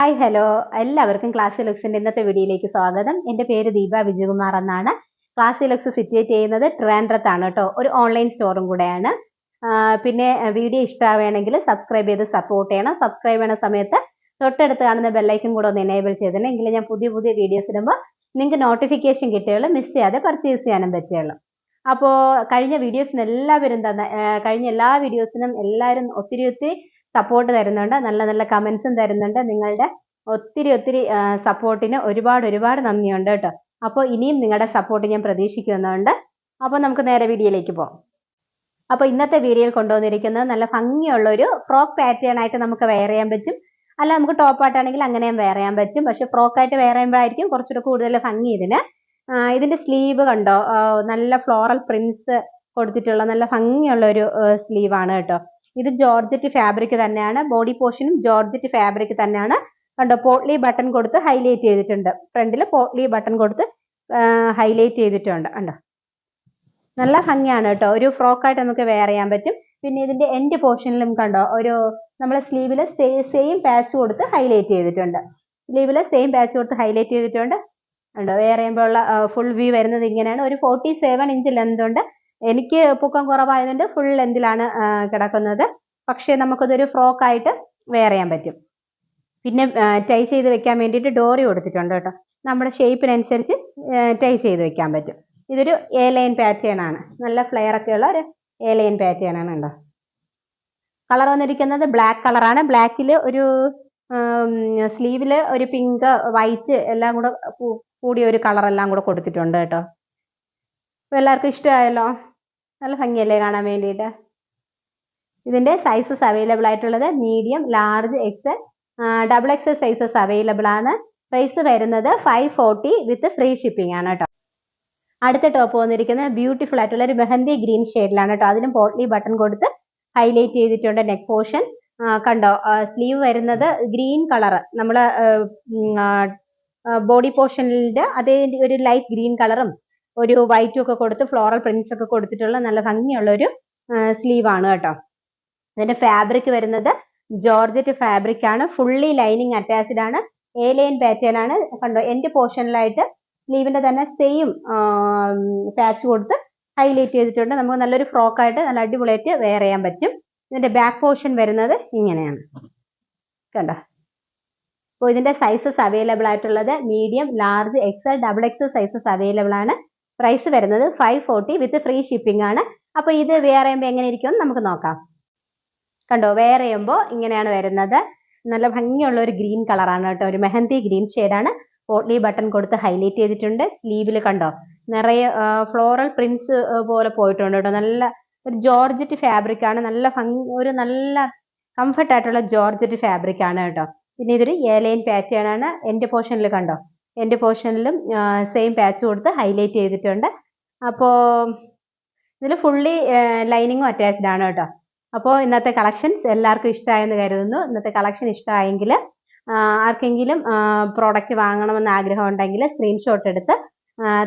Hi hello എല്ലാവർക്കും class ലുക്സിന്റെ ഇന്നത്തെ വീഡിയോയിലേക്ക് സ്വാഗതം. എന്റെ പേര് ദീപ വിജയകുമാർ എന്നാണ്. ക്ലാസ് ലുക്സ് സിറ്റുവേറ്റ് ചെയ്യുന്നത് ട്രിവാൻഡ്രത്താണ് കേട്ടോ. ഒരു ഓൺലൈൻ സ്റ്റോറും കൂടെയാണ്. പിന്നെ വീഡിയോ ഇഷ്ടമാവുകയാണെങ്കിൽ സബ്സ്ക്രൈബ് ചെയ്ത് സപ്പോർട്ട് ചെയ്യണം. സബ്സ്ക്രൈബ് ചെയ്യണ സമയത്ത് തൊട്ടടുത്ത് കാണുന്ന ബെല്ലൈക്കൻ കൂടെ ഒന്ന് എനേബിൾ ചെയ്തിട്ടുണ്ട് എങ്കിൽ ഞാൻ പുതിയ പുതിയ വീഡിയോസ് ഇടുമ്പോൾ നിങ്ങൾക്ക് നോട്ടിഫിക്കേഷൻ കിട്ടുകയുള്ളൂ മിസ് ചെയ്യാതെ പർച്ചേസ് ചെയ്യാനും പറ്റുകയുള്ളൂ. അപ്പോൾ കഴിഞ്ഞ വീഡിയോസിന് എല്ലാവരും തന്നെ കഴിഞ്ഞ എല്ലാ വീഡിയോസിനും എല്ലാവരും ഒത്തിരി ഒത്തിരി സപ്പോർട്ട് തരുന്നുണ്ട്. നല്ല നല്ല കമൻസും തരുന്നുണ്ട്. നിങ്ങളുടെ ഒത്തിരി ഒത്തിരി സപ്പോർട്ടിന് ഒരുപാട് ഒരുപാട് നന്ദിയുണ്ട് കേട്ടോ. അപ്പോൾ ഇനിയും നിങ്ങളുടെ സപ്പോർട്ട് ഞാൻ പ്രതീക്ഷിക്കുന്നുണ്ട്. അപ്പോൾ നമുക്ക് നേരെ വീഡിയോയിലേക്ക് പോകാം. അപ്പോൾ ഇന്നത്തെ വീഡിയോയിൽ കൊണ്ടുവന്നിരിക്കുന്നത് നല്ല ഭംഗിയുള്ള ഒരു ഫ്രോക്ക് പാറ്റേൺ ആയിട്ട് നമുക്ക് വെയർ ചെയ്യാൻ പറ്റും. അല്ല നമുക്ക് ടോപ്പ് ആയിട്ടാണെങ്കിൽ അങ്ങനെയും വെയർ ചെയ്യാൻ പറ്റും. പക്ഷെ ഫ്രോക്ക് ആയിട്ട് വെയർ ചെയ്യുമ്പോഴായിരിക്കും കുറച്ചുകൂടെ കൂടുതൽ ഭംഗി ഇതിന്. ഇതിന്റെ സ്ലീവ് കണ്ടോ? നല്ല ഫ്ലോറൽ പ്രിന്റ്സ് കൊടുത്തിട്ടുള്ള നല്ല ഭംഗിയുള്ള ഒരു സ്ലീവാണ് കേട്ടോ. ഇത് ജോർജറ്റ് ഫാബ്രിക് തന്നെയാണ്. ബോഡി പോർഷനും ജോർജറ്റ് ഫാബ്രിക് തന്നെയാണ്. കണ്ടോ പോട്ട്ലി ബട്ടൺ കൊടുത്ത് ഹൈലൈറ്റ് ചെയ്തിട്ടുണ്ട്. ഫ്രണ്ടിൽ പോട്ട്ലി ബട്ടൺ കൊടുത്ത് ഹൈലൈറ്റ് ചെയ്തിട്ടുണ്ട്. കണ്ടോ? നല്ല ഭംഗിയാണ് കേട്ടോ. ഒരു ഫ്രോക്കായിട്ട് നമുക്ക് വെയർ ചെയ്യാൻ പറ്റും. പിന്നെ ഇതിന്റെ എൻഡ് പോർഷനിലും കണ്ടോ ഒരു നമ്മൾ സ്ലീവിൽ സെയിം പാച്ച് കൊടുത്ത് ഹൈലൈറ്റ് ചെയ്തിട്ടുണ്ട്. സ്ലീവിൽ സെയിം പാച്ച് കൊടുത്ത് ഹൈലൈറ്റ് ചെയ്തിട്ടുണ്ട്. കണ്ടോ വെയർ ചെയ്യുമ്പോൾ ഉള്ള ഫുൾ വ്യൂ വരുന്നത് ഇങ്ങനെയാണ്. ഒരു ഫോർട്ടി സെവൻ ഇഞ്ച് ലെന്ത് ഉണ്ട്. എനിക്ക് പൊക്കം കുറവായതുകൊണ്ട് ഫുൾ ലെന്തിലാണ് കിടക്കുന്നത്. പക്ഷേ നമുക്കതൊരു ഫ്രോക്ക് ആയിട്ട് വെയർ ചെയ്യാൻ പറ്റും. പിന്നെ ടൈ ചെയ്ത് വെക്കാൻ വേണ്ടിയിട്ട് ഡോറി കൊടുത്തിട്ടുണ്ട് കേട്ടോ. നമ്മുടെ ഷേപ്പിനനുസരിച്ച് ടൈ ചെയ്ത് വെക്കാൻ പറ്റും. ഇതൊരു എ ലൈൻ പാറ്റേൺ ആണ്. നല്ല ഫ്ലെയർ ഒക്കെ ഉള്ള ഒരു എ ലൈൻ പാറ്റേൺ ആണ് ഉണ്ടോ കളർ വന്നിരിക്കുന്നത് ബ്ലാക്ക് കളറാണ് ബ്ലാക്കിൽ ഒരു സ്ലീവിൽ ഒരു പിങ്ക് വൈറ്റ് എല്ലാം കൂടെ കൂടിയ ഒരു കളറെല്ലാം കൂടെ കൊടുത്തിട്ടുണ്ട് കേട്ടോ. എല്ലാവർക്കും ഇഷ്ടമായല്ലോ? നല്ല ഭംഗിയല്ലേ കാണാൻ വേണ്ടിയിട്ട്? ഇതിന്റെ സൈസസ് അവൈലബിൾ ആയിട്ടുള്ളത് medium large X double X sizes available ആണ്. പ്രൈസ് വരുന്നത് five forty with free shipping ആണ് കേട്ടോ അടുത്ത ടോപ്പ് വന്നിരിക്കുന്നത് ബ്യൂട്ടിഫുൾ ആയിട്ടുള്ള ഒരു മെഹന്തി ഗ്രീൻ ഷെയ്ഡിലാണ് കേട്ടോ അതിനും പോട്ട്ലി ബട്ടൺ കൊടുത്ത് ഹൈലൈറ്റ് ചെയ്തിട്ടുണ്ട് നെക്ക് പോർഷൻ കണ്ടോ? സ്ലീവ് വരുന്നത് ഗ്രീൻ കളർ നമ്മൾ ബോഡി പോർഷനിൽ അതേ ഒരു ലൈറ്റ് ഗ്രീൻ കളറും ഒരു വൈറ്റും ഒക്കെ കൊടുത്ത് ഫ്ലോറൽ പ്രിന്റ്സ് ഒക്കെ കൊടുത്തിട്ടുള്ള നല്ല ഭംഗിയുള്ള ഒരു സ്ലീവ് ആണ് കേട്ടോ. ഇതിന്റെ ഫാബ്രിക് വരുന്നത് ജോർജറ്റ് ഫാബ്രിക് ആണ്. ഫുള്ളി ലൈനിങ് അറ്റാച്ച്ഡ് ആണ്. എ ലൈൻ പാറ്റേൺ ആണ്. കണ്ടോ എൻഡ് പോർഷനിലായിട്ട് സ്ലീവിന്റെ തന്നെ സെയിം പാച്ച് കൊടുത്ത് ഹൈലൈറ്റ് ചെയ്തിട്ടുണ്ട്. നമുക്ക് നല്ലൊരു ഫ്രോക്ക് ആയിട്ട് നല്ല അടിപൊളിയായിട്ട് വെയർ ചെയ്യാൻ പറ്റും. ഇതിന്റെ ബാക്ക് പോർഷൻ വരുന്നത് ഇങ്ങനെയാണ്. കണ്ടോ? അപ്പോൾ ഇതിന്റെ സൈസസ് അവൈലബിൾ ആയിട്ടുള്ളത് medium large XL double XL sizes available ആണ്. പ്രൈസ് വരുന്നത് five forty with free shipping ആണ്. അപ്പോൾ ഇത് ചെയ്യുമ്പോൾ എങ്ങനെ ഇരിക്കും നമുക്ക് നോക്കാം. കണ്ടോ ചെയ്യുമ്പോൾ ഇങ്ങനെയാണ് വരുന്നത്. നല്ല ഭംഗിയുള്ള ഒരു ഗ്രീൻ കളറാണ് കേട്ടോ. ഒരു മെഹന്തി ഗ്രീൻ ഷെയ്ഡാണ് പോട്ട്ലി ബട്ടൺ കൊടുത്ത് ഹൈലൈറ്റ് ചെയ്തിട്ടുണ്ട്. സ്ലീവിൽ കണ്ടോ നിറയെ ഫ്ലോറൽ പ്രിന്റ്സ് പോലെ പോയിട്ടുണ്ട് കേട്ടോ. നല്ല ഒരു ജോർജറ്റ് ഫാബ്രിക് ആണ്. നല്ല ഭംഗി ഒരു നല്ല കംഫർട്ട് ആയിട്ടുള്ള ജോർജറ്റ് ഫാബ്രിക് ആണ് കേട്ടോ. പിന്നെ ഇതൊരു ഏലൈൻ പാറ്റേൺ ആണ്. എന്റെ പോർഷനിൽ കണ്ടോ എന്റെ പോർഷനിലും സെയിം പാച്ച് കൊടുത്ത് ഹൈലൈറ്റ് ചെയ്തിട്ടുണ്ട്. അപ്പോൾ ഇതിൽ ഫുള്ളി ലൈനിങ്ങും അറ്റാച്ച്ഡ് ആണ് കേട്ടോ. അപ്പോൾ ഇന്നത്തെ കളക്ഷൻസ് എല്ലാവർക്കും ഇഷ്ടമായെന്ന് കരുതുന്നു. ഇന്നത്തെ കളക്ഷൻ ഇഷ്ടമായെങ്കിൽ ആർക്കെങ്കിലും പ്രോഡക്റ്റ് വാങ്ങണമെന്ന് ആഗ്രഹം ഉണ്ടെങ്കിൽ സ്ക്രീൻഷോട്ട് എടുത്ത്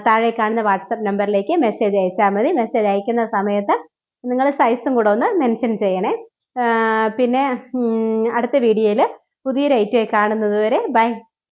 താഴെ കാണുന്ന വാട്സപ്പ് നമ്പറിലേക്ക് മെസ്സേജ് അയച്ചാൽ മതി. മെസ്സേജ് അയക്കുന്ന സമയത്ത് നിങ്ങൾ സൈസും കൂടെ ഒന്ന് മെൻഷൻ ചെയ്യണേ. പിന്നെ അടുത്ത വീഡിയോയിൽ പുതിയൊരു ഐറ്റം കാണുന്നതുവരെ ബൈ